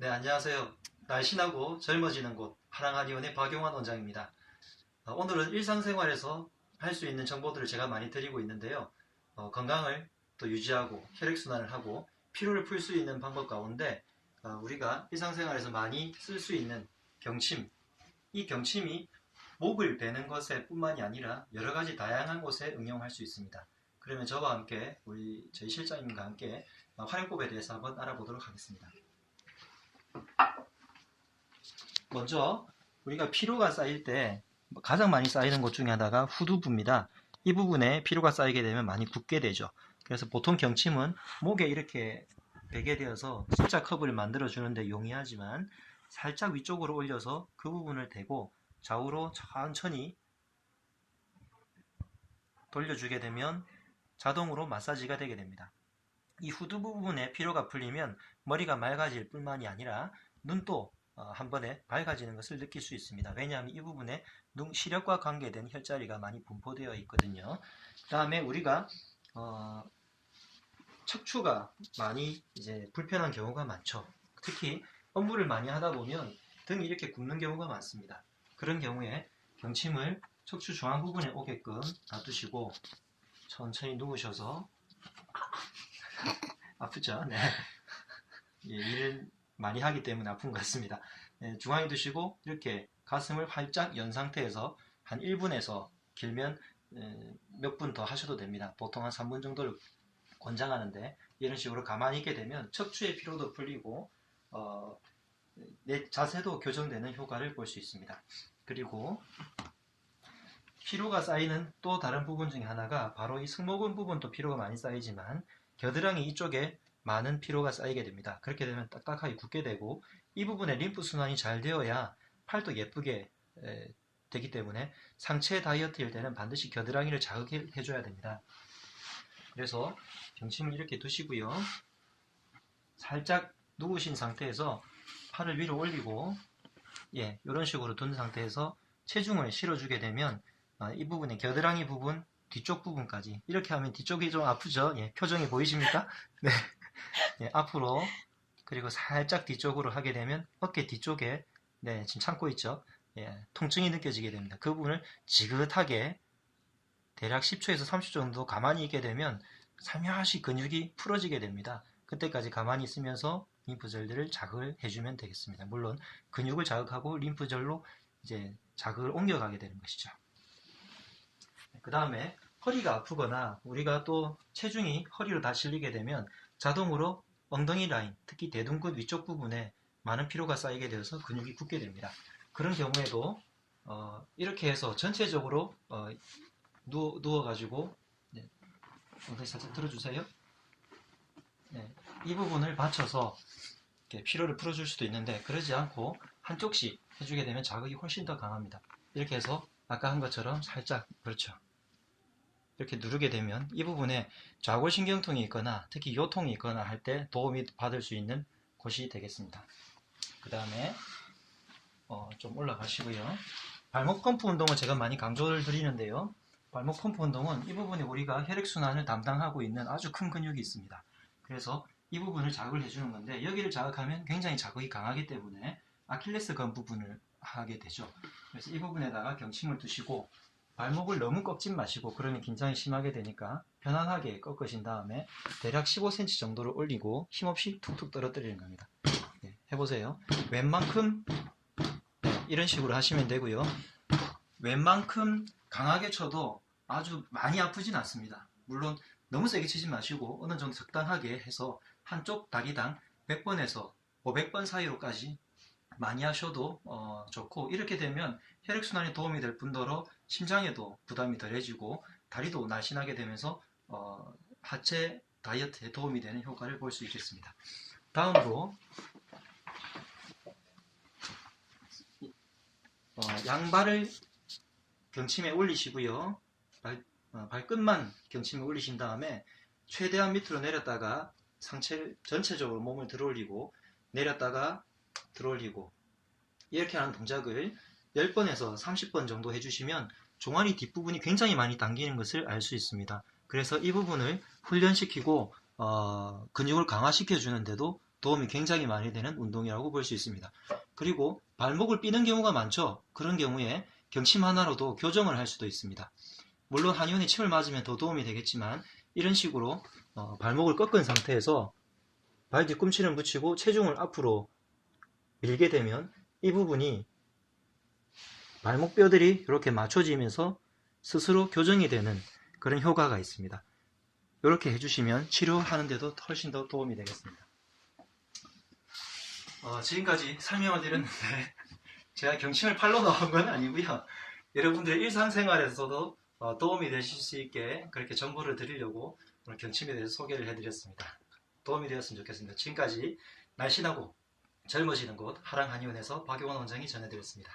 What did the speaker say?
네, 안녕하세요. 날씬하고 젊어지는 곳 하랑하리온의 박용환 원장입니다. 어, 오늘은 일상생활에서 할 수 있는 정보들을 제가 많이 드리고 있는데요. 어, 건강을 또 유지하고 혈액순환을 하고 피로를 풀 수 있는 방법 가운데 어, 우리가 일상생활에서 많이 쓸 수 있는 경침 이 경침이 목을 베는 것에 뿐만이 아니라 여러 가지 다양한 곳에 응용할 수 있습니다. 그러면 저와 함께 우리 저희 실장님과 함께 어, 활용법에 대해서 한번 알아보도록 하겠습니다. 먼저 우리가 피로가 쌓일 때 가장 많이 쌓이는 곳 중에 하나가 후두부입니다. 이 부분에 피로가 쌓이게 되면 많이 붓게 되죠. 그래서 보통 경침은 목에 이렇게 베게 되어서 진짜 컵을 만들어 주는데 용이하지만 살짝 위쪽으로 올려서 그 부분을 대고 좌우로 천천히 돌려주게 되면 자동으로 마사지가 되게 됩니다. 이 후두부 부분에 피로가 풀리면 머리가 맑아질 뿐만이 아니라 눈도 어, 한 번에 밝아지는 것을 느낄 수 있습니다. 왜냐하면 이 부분에 눈 시력과 관계된 혈자리가 많이 분포되어 있거든요. 그 다음에 우리가 어, 척추가 많이 이제 불편한 경우가 많죠. 특히 업무를 많이 하다 보면 등이 이렇게 굽는 경우가 많습니다. 그런 경우에 경침을 척추 중앙 부분에 오게끔 놔두시고 천천히 누우셔서 아프죠? 네. 예, 일을 많이 하기 때문에 아픈 것 같습니다. 네, 중앙에 두시고 이렇게 가슴을 활짝 연 상태에서 한 1분에서 길면 몇 분 더 하셔도 됩니다. 보통 한 3분 정도를 권장하는데 이런 식으로 가만히 있게 되면 척추의 피로도 풀리고 어, 내 자세도 교정되는 효과를 볼 수 있습니다. 그리고 피로가 쌓이는 또 다른 부분 중에 하나가 바로 이 승모근 부분도 피로가 많이 쌓이지만 겨드랑이 이쪽에 많은 피로가 쌓이게 됩니다. 그렇게 되면 딱딱하게 굳게 되고 이 부분에 림프 순환이 잘 되어야 팔도 예쁘게 에, 되기 때문에 상체 다이어트일 때는 반드시 겨드랑이를 자극해 줘야 됩니다. 그래서 경침을 이렇게 두시고요. 살짝 누우신 상태에서 팔을 위로 올리고 예, 이런 식으로 둔 상태에서 체중을 실어주게 되면 아, 이 부분에 겨드랑이 부분 뒤쪽 부분까지 이렇게 하면 뒤쪽이 좀 아프죠? 예, 표정이 보이십니까? 네. 예, 앞으로 그리고 살짝 뒤쪽으로 하게 되면 어깨 뒤쪽에 네, 지금 참고 있죠? 예, 통증이 느껴지게 됩니다. 그 부분을 지긋하게 대략 10초에서 30초 정도 가만히 있게 되면 살며시 근육이 풀어지게 됩니다. 그때까지 가만히 있으면서 림프절들을 자극을 해주면 되겠습니다. 물론 근육을 자극하고 림프절로 이제 자극을 옮겨가게 되는 것이죠. 그 다음에 허리가 아프거나 우리가 또 체중이 허리로 다 실리게 되면 자동으로 엉덩이 라인, 특히 대둔근 위쪽 부분에 많은 피로가 쌓이게 되어서 근육이 굳게 됩니다. 그런 경우에도 어, 이렇게 해서 전체적으로 어, 누워, 누워가지고 네, 엉덩이 살짝 들어주세요. 네, 이 부분을 받쳐서 피로를 풀어줄 수도 있는데 그러지 않고 한쪽씩 해주게 되면 자극이 훨씬 더 강합니다. 이렇게 해서 아까 한 것처럼 살짝 그렇죠. 이렇게 누르게 되면 이 부분에 좌골신경통이 있거나 특히 요통이 있거나 할 때 도움이 받을 수 있는 곳이 되겠습니다. 그 다음에 어, 좀 올라가시고요. 발목 펌프 운동을 제가 많이 강조를 드리는데요. 발목 펌프 운동은 이 부분에 우리가 혈액순환을 담당하고 있는 아주 큰 근육이 있습니다. 그래서 이 부분을 자극을 해주는 건데 여기를 자극하면 굉장히 자극이 강하기 때문에 아킬레스건 부분을 하게 되죠. 그래서 이 부분에다가 경침을 두시고 발목을 너무 꺾지 마시고 그러면 긴장이 심하게 되니까 편안하게 꺾으신 다음에 대략 15cm 정도를 올리고 힘없이 툭툭 떨어뜨리는 겁니다. 네, 해보세요. 웬만큼 네, 이런 식으로 하시면 되고요. 웬만큼 강하게 쳐도 아주 많이 아프진 않습니다. 물론 너무 세게 치지 마시고 어느 정도 적당하게 해서 한쪽 다리당 100번에서 500번 사이로까지 많이 하셔도 어, 좋고 이렇게 되면 혈액순환에 도움이 될 뿐더러 심장에도 부담이 덜해지고 다리도 날씬하게 되면서 어, 하체 다이어트에 도움이 되는 효과를 볼 수 있겠습니다. 다음으로 어, 양발을 경침에 올리시고요. 발, 어, 발끝만 경침에 올리신 다음에 최대한 밑으로 내렸다가 상체 전체적으로 몸을 들어올리고 내렸다가 들어올리고 이렇게 하는 동작을 10번에서 30번 정도 해주시면 종아리 뒷부분이 굉장히 많이 당기는 것을 알 수 있습니다. 그래서 이 부분을 훈련시키고 어, 근육을 강화시켜 주는데도 도움이 굉장히 많이 되는 운동이라고 볼 수 있습니다. 그리고 발목을 삐는 경우가 많죠. 그런 경우에 경침 하나로도 교정을 할 수도 있습니다. 물론 한의원에 침을 맞으면 더 도움이 되겠지만 이런 식으로 어, 발목을 꺾은 상태에서 발 뒤꿈치를 붙이고 체중을 앞으로 밀게 되면 이 부분이 발목 뼈들이 이렇게 맞춰지면서 스스로 교정이 되는 그런 효과가 있습니다. 이렇게 해주시면 치료하는데도 훨씬 더 도움이 되겠습니다. 어, 지금까지 설명을 드렸는데 제가 경침을 팔로 나온 건 아니고요. 여러분들의 일상생활에서도 어, 도움이 되실 수 있게 그렇게 정보를 드리려고 오늘 경침에 대해서 소개를 해드렸습니다. 도움이 되었으면 좋겠습니다. 지금까지 날씬하고 젊어지는 곳 하랑한의원에서 박용원 원장이 전해드렸습니다.